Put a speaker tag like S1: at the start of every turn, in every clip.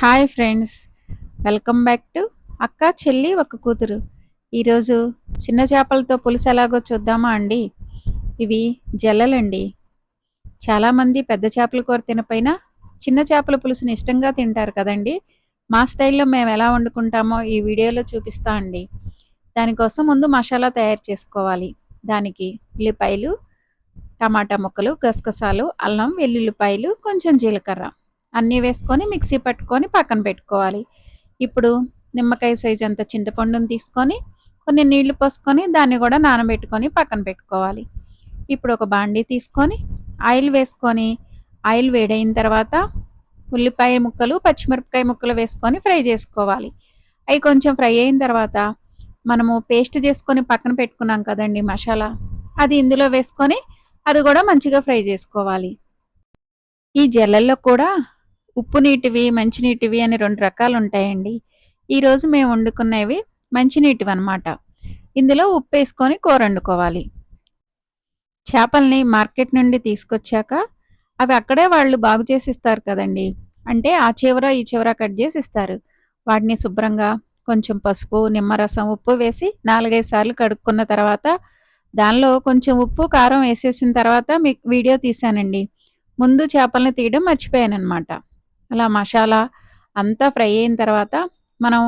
S1: Hi friends welcome back to అక్క చెల్లి ఒక కూతురు. ఈరోజు చిన్న చేపలతో పులుసు ఎలాగో చూద్దామా అండి? ఇవి జల్లలండి. చాలామంది పెద్ద చేపల కూర తినపైన చిన్న చేపల పులుసుని ఇష్టంగా తింటారు కదండి. మా స్టైల్లో మేము ఎలా వండుకుంటామో ఈ వీడియోలో చూపిస్తా అండి. దానికోసం ముందు మసాలా తయారు చేసుకోవాలి. దానికి ఉల్లిపాయలు టమాటా ముక్కలు గసగసాలు అల్లం వెల్లుల్లిపాయలు కొంచెం జీలకర్ర. అన్నీ వేసుకొని మిక్సీ పట్టుకొని పక్కన పెట్టుకోవాలి. ఇప్పుడు నిమ్మకాయ సైజ్ అంత చింతపండుని తీసుకొని కొన్ని నీళ్ళు పోసుకొని దాన్ని కూడా నానబెట్టుకొని పక్కన పెట్టుకోవాలి. ఇప్పుడు ఒక బాండీ తీసుకొని ఆయిల్ వేసుకొని ఆయిల్ వేడైన తర్వాత ఉల్లిపాయ ముక్కలు పచ్చిమిరపకాయ ముక్కలు వేసుకొని ఫ్రై చేసుకోవాలి. అవి కొంచెం ఫ్రై అయిన తర్వాత మనము పేస్ట్ చేసుకొని పక్కన పెట్టుకున్నాం కదండి మసాలా అది ఇందులో వేసుకొని అది కూడా మంచిగా ఫ్రై చేసుకోవాలి. ఈ జల్లల్లో కూడా ఉప్పు నీటివి మంచినీటివి అని రెండు రకాలు ఉంటాయండి. ఈరోజు మేము వండుకునేవి మంచినీటివి అనమాట ఇందులో ఉప్పు వేసుకొని కూర వండుకోవాలి. చేపల్ని మార్కెట్ నుండి తీసుకొచ్చాక అవి అక్కడే వాళ్ళు బాగు చేసి ఇస్తారు కదండి. అంటే ఆ చివర ఈ చివర కట్ చేసి ఇస్తారు. వాటిని శుభ్రంగా కొంచెం పసుపు నిమ్మరసం ఉప్పు వేసి నాలుగైదు సార్లు కడుక్కున్న తర్వాత దానిలో కొంచెం ఉప్పు కారం వేసేసిన తర్వాత మీకు వీడియో తీశానండి. ముందు చేపల్ని తీయడం మర్చిపోయాను అనమాట అలా మసాలా అంతా ఫ్రై అయిన తర్వాత మనం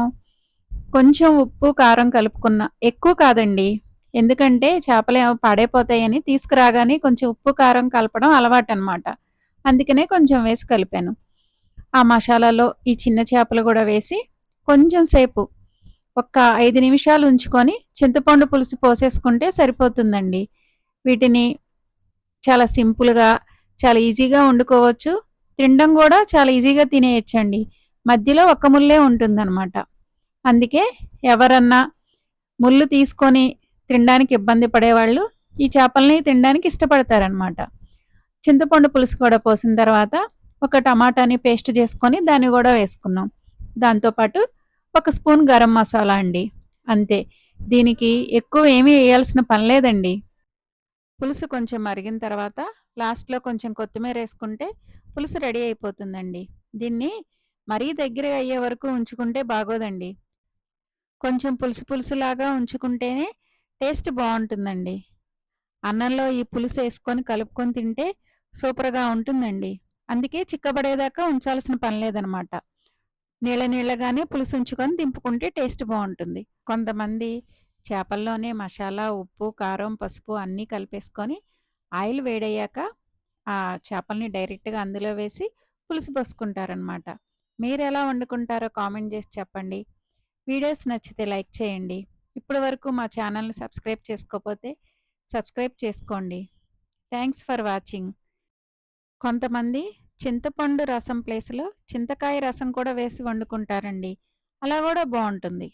S1: కొంచెం ఉప్పు కారం కలుపుకున్న ఎక్కువ కాదండి. ఎందుకంటే చేపలు ఏమో పాడైపోతాయని తీసుకురాగానే కొంచెం ఉప్పు కారం కలపడం అలవాటు అనమాట అందుకనే కొంచెం వేసి కలిపాను. ఆ మసాలాలో ఈ చిన్న చేపలు కూడా వేసి కొంచెం సేపు ఒక ఐదు నిమిషాలు ఉంచుకొని చింతపండు పులుసు పోసేసుకుంటే సరిపోతుందండి. వీటిని చాలా సింపుల్గా చాలా ఈజీగా వండుకోవచ్చు. తినడం కూడా చాలా ఈజీగా తినేయచ్చండి. మధ్యలో ఒక ముల్లే ఉంటుందన్నమాట. అందుకే ఎవరన్నా ముళ్ళు తీసుకొని తినడానికి ఇబ్బంది పడేవాళ్ళు ఈ చేపల్ని తినడానికి ఇష్టపడతారనమాట చింతపండు పులుసు కూడా పోసిన తర్వాత ఒక టమాటాని పేస్ట్ చేసుకొని దాన్ని కూడా వేసుకున్నాం. దాంతోపాటు ఒక స్పూన్ గరం మసాలా అండి. అంతే. దీనికి ఎక్కువ ఏమీ వేయాల్సిన పని లేదండి. పులుసు కొంచెం మరిగిన తర్వాత లాస్ట్లో కొంచెం కొత్తిమీర వేసుకుంటే పులుసు రెడీ అయిపోతుందండి. దీన్ని మరీ దగ్గర అయ్యే వరకు ఉంచుకుంటే బాగోదండి. కొంచెం పులుసు పులుసులాగా ఉంచుకుంటేనే టేస్ట్ బాగుంటుందండి. అన్నంలో ఈ పులుసు వేసుకొని కలుపుకొని తింటే సూపర్గా ఉంటుందండి. అందుకే చిక్కబడేదాకా ఉంచాల్సిన పని లేదనమాట. నీళ్ళ నీళ్ళగానే పులుసు ఉంచుకొని దింపుకుంటే టేస్ట్ బాగుంటుంది. కొంతమంది చేపల్లోనే మసాలా ఉప్పు కారం పసుపు అన్నీ కలిపేసుకొని ఆయిల్ వేడయ్యాక ఆ చేపల్ని డైరెక్ట్గా అందులో వేసి పులుసు పోసుకుంటారనమాట మీరు ఎలా వండుకుంటారో కామెంట్ చేసి చెప్పండి. వీడియోస్ నచ్చితే లైక్ చేయండి. ఇప్పటి వరకు మా ఛానల్ని సబ్స్క్రైబ్ చేసుకోకపోతే సబ్స్క్రైబ్ చేసుకోండి. Thanks for watching. కొంతమంది చింతపండు రసం ప్లేస్లో చింతకాయ రసం కూడా వేసి వండుకుంటారండి. అలా కూడా బాగుంటుంది